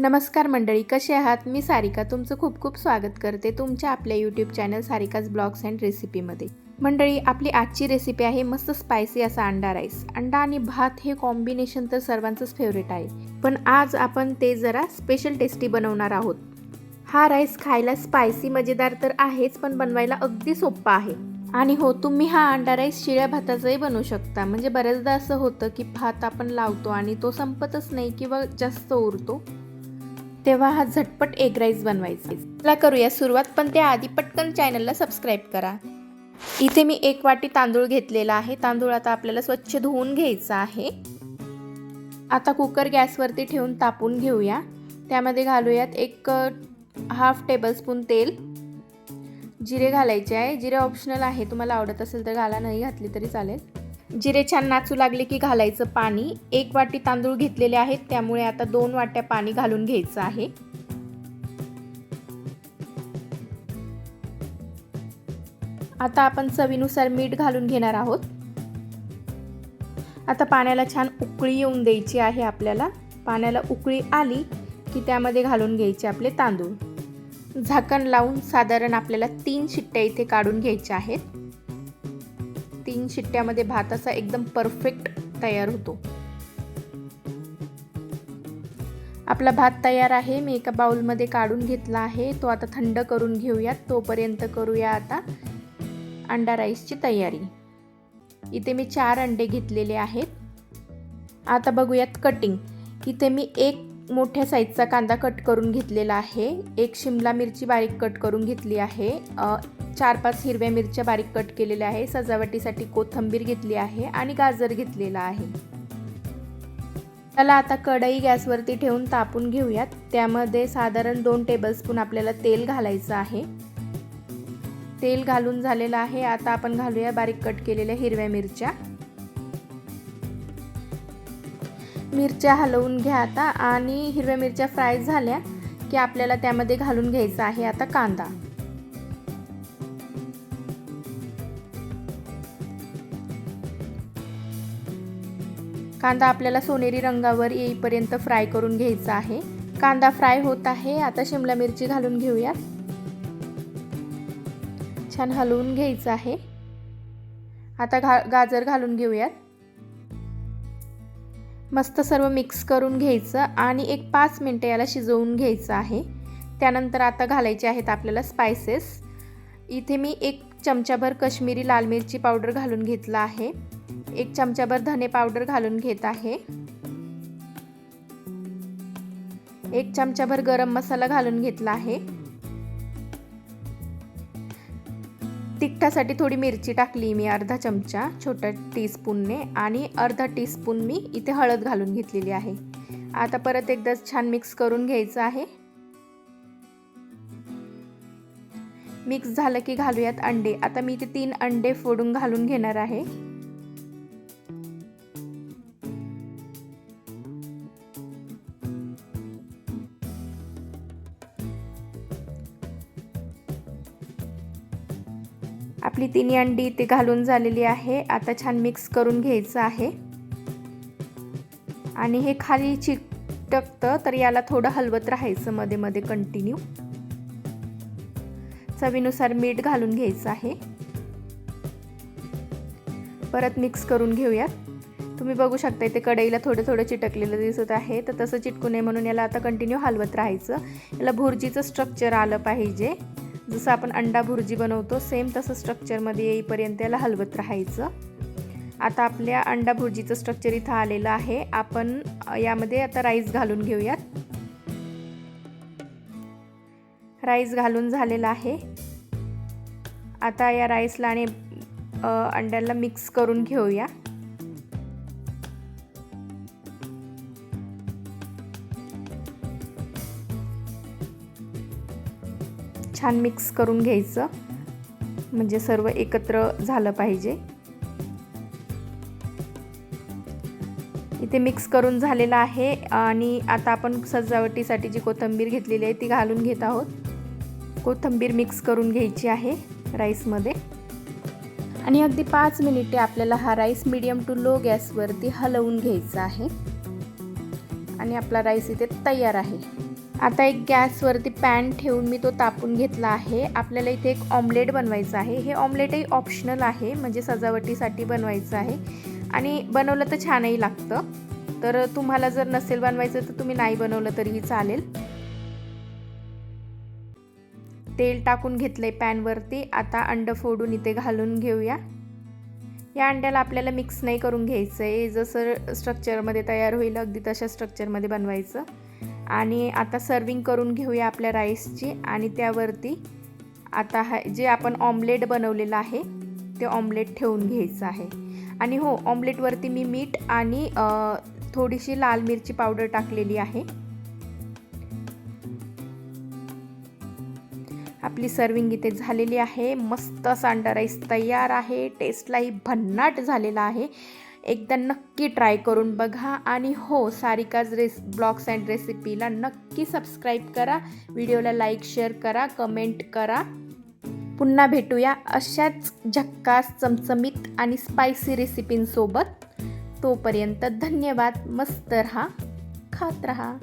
नमस्कार मंडळी कसे आहात? मी सारिका तुमचं खूप खूप स्वागत करते तुमच्या आपल्या YouTube channel Sarika's blogs and रेसिपीमध्ये मंडळी आपली आजची रेसिपी आहे मस्त स्पायसी असा अंडा राईस अंडा आणि भात हे कॉम्बिनेशन तर सर्वांचंच फेवरेट आहे. पण आज आपण ते जरा स्पेशल टेस्टी बनवणार आहोत. हा राईस खायला स्पायसी मजेदार तर आहेच पण बनवायला अगदी सोपा आहे. आणि हो तुम्ही हा अंडा राईस शिळ्या भाताचाही बनवू शकता. म्हणजे बऱ्याचदा असं होतं की भात आपण लावतो आणि तो संपतच नाही किंवा जास्त उरतो. तेव्हा हा झटपट एग राईस बनवायचा. चला करूया सुरुवात पण त्याआधी पटकन चॅनलला सबस्क्राईब करा. इथे मी एक वाटी तांदूळ घेतलेला आहे. तांदूळ आता आपल्याला स्वच्छ धुवून घ्यायचा आहे. आता कुकर गॅसवरती ठेवून तापून घेऊया. त्यामध्ये घालूयात एक हाफ टेबलस्पून तेल. जिरे घालायचे आहे. जिरे ऑप्शनल आहे. तुम्हाला आवडत असेल तर घाला. नाही घातली तरी चालेल. जिरे छान नाचू लागले की घालायचं पाणी. एक वाटी तांदूळ घेतलेले आहेत त्यामुळे आता दोन वाट्या पाणी घालून घ्यायचं आहे. आता आपण चवीनुसार मीठ घालून घेणार आहोत. आता पाण्याला छान उकळी येऊन द्यायची आहे आपल्याला. पाण्याला उकळी आली की त्यामध्ये घालून घ्यायचे आपले तांदूळ. झाकण लावून साधारण आपल्याला तीन शिट्ट्या इथे काढून घ्यायच्या आहेत. तीन शिट्ट्यामध्ये भात असा एकदम परफेक्ट तयार होतो. आपला भात तयार आहे मी एका बाउलमध्ये काढून घेतला आहे तो आता थंड करून घेऊयात तोपर्यंत करूया आता अंडा राईसची तयारी. इथे मी चार अंडे घेतलेले आहेत. आता बघूयात कटिंग इथे मी एक मोठ्या साईजचा कांदा कट करून घेतलेला आहे. एक शिमला मिरची बारीक कट करून घेतली आहे. चार पाच हिरव्या मिरच्या बारीक कट केलेल्या आहे. सजावटीसाठी कोथंबीर घेतली आहे आणि गाजर घेतलेला आहे. त्याला आता कढई गॅसवरती ठेवून तापून घेऊयात. त्यामध्ये साधारण दोन टेबलस्पून आपल्याला तेल घालायचं आहे. तेल घालून झालेलं आहे. आता आपण घालूया बारीक कट केलेल्या हिरव्या मिरच्या. मिरच्या हलवून घ्या आता. आणि हिरव्या मिरच्या फ्राय झाल्या की आपल्याला त्यामध्ये घालून घ्यायचा आहे आता कांदा. कांदा आपल्याला सोनेरी रंगावर येईपर्यंत फ्राय करून घ्यायचा आहे. कांदा फ्राय होत आहे. आता शिमला मिरची घालून घेऊयात. छान हलवून घ्यायचं आहे. आता घा गाजर घालून घेऊयात. मस्त सर्व मिक्स करून घ्यायचं आणि एक पाच मिनटं याला शिजवून घ्यायचं आहे. त्यानंतर आता घालायचे आहेत आपल्याला स्पायसेस इथे मी एक चमचाभर कश्मीरी लाल मिरची पावडर घालून घेतला आहे. एक चमचाभर धने पावडर घालून घेत आहे. एक चमचाभर गरम मसाला घालून घेतला आहे. तिखटासाठी थोडी मिरची टाकली मी अर्धा चमचा छोट्या टीस्पूनने आणि अर्धा टीस्पून मी इथे हळद घालून घेतलेली आहे. आता परत एकदा छान मिक्स करून घ्यायचं आहे. मिक्स झालं की घालूयात अंडे. आता मी इथे तीन अंडे फोडून घालून घेणार आहे. आपली तिन्ही अंडी इथे घालून झालेली आहे. आता छान मिक्स करून घ्यायचं आहे. आणि हे खाली चिकटकतं तर याला थोडं हलवत राहायचं मध्ये मध्ये कंटिन्यू चवीनुसार मीठ घालून घ्यायचं आहे. परत मिक्स करून घेऊयात. तुम्ही बघू शकता इथे कढईला थोडं थोडं चिटकलेलं दिसत आहे. तर तसं चिटकू नये म्हणून याला आता कंटिन्यू हलवत राहायचं. याला भुर्जीचं स्ट्रक्चर आलं पाहिजे. जसं आपण अंडा भुर्जी बनवतो सेम तसं स्ट्रक्चरमध्ये येईपर्यंत याला हलवत राहायचं. आता आपल्या अंडा भुर्जीचं स्ट्रक्चर इथं आलेलं आहे. आपण यामध्ये आता राईस घालून घेऊयात. राईस घालून झालेला आहे. आता या राईसला आणि अंड्याला मिक्स करून घेऊया. छान मिक्स करून घ्यायचं. म्हणजे सर्व एकत्र झालं पाहिजे. इथे मिक्स करून झालेलं आहे आणि आता आपण सजावटीसाठी जी कोथिंबीर घेतलेली आहे ती घालून घेत आहोत. कोथिंबीर मिक्स करून घ्यायची आहे राईसमध्ये आणि अगदी पाच मिनिटे आपल्याला हा राईस मीडियम टू लो गॅसवरती हलवून घ्यायचा आहे. आणि आपला राईस इथे तयार आहे. आता एक गॅसवरती पॅन ठेवून मी तो तापून घेतला आहे. आपल्याला इथे एक ऑमलेट बनवायचं आहे. हे ऑमलेटही ऑप्शनल आहे म्हणजे सजावटीसाठी बनवायचं आहे. आणि बनवलं तर छानही लागतं. तर तुम्हाला जर नसेल बनवायचं तर तुम्ही नाही बनवलं तरीही चालेल. तेल टाकून घेतलंय पॅनवरती. आता अंड फोडून इथे घालून घेऊया. या अंड्याला आपल्याला मिक्स नाही करून घ्यायचं आहे जसं स्ट्रक्चरमध्ये तयार होईल अगदी तशा स्ट्रक्चरमध्ये बनवायचं. आणि आता सर्विंग करून घेऊया आपल्या राईसची आणि त्यावरती आता हा जे आपण ऑमलेट बनवलेलं आहे ते ऑमलेट ठेवून घ्यायचं आहे. आणि हो ऑमलेटवरती मी मीठ आणि थोडीशी लाल मिरची पावडर टाकलेली आहे. आपली सर्विंग इथे झालेली आहे. मस्त सांडा राईस तयार आहे. टेस्टलाही भन्नाट झालेला आहे. एकदा नक्की ट्राय करून बघा. आणि हो सारिकाज रेस ब्लॉग्स अँड रेसिपीला नक्की सबस्क्राईब करा. व्हिडिओला लाईक शेअर करा कमेंट करा. पुन्हा भेटूया अशाच झक्कास चमचमीत आणि स्पायसी रेसिपींसोबत तोपर्यंत धन्यवाद. मस्त रहा खात रहा.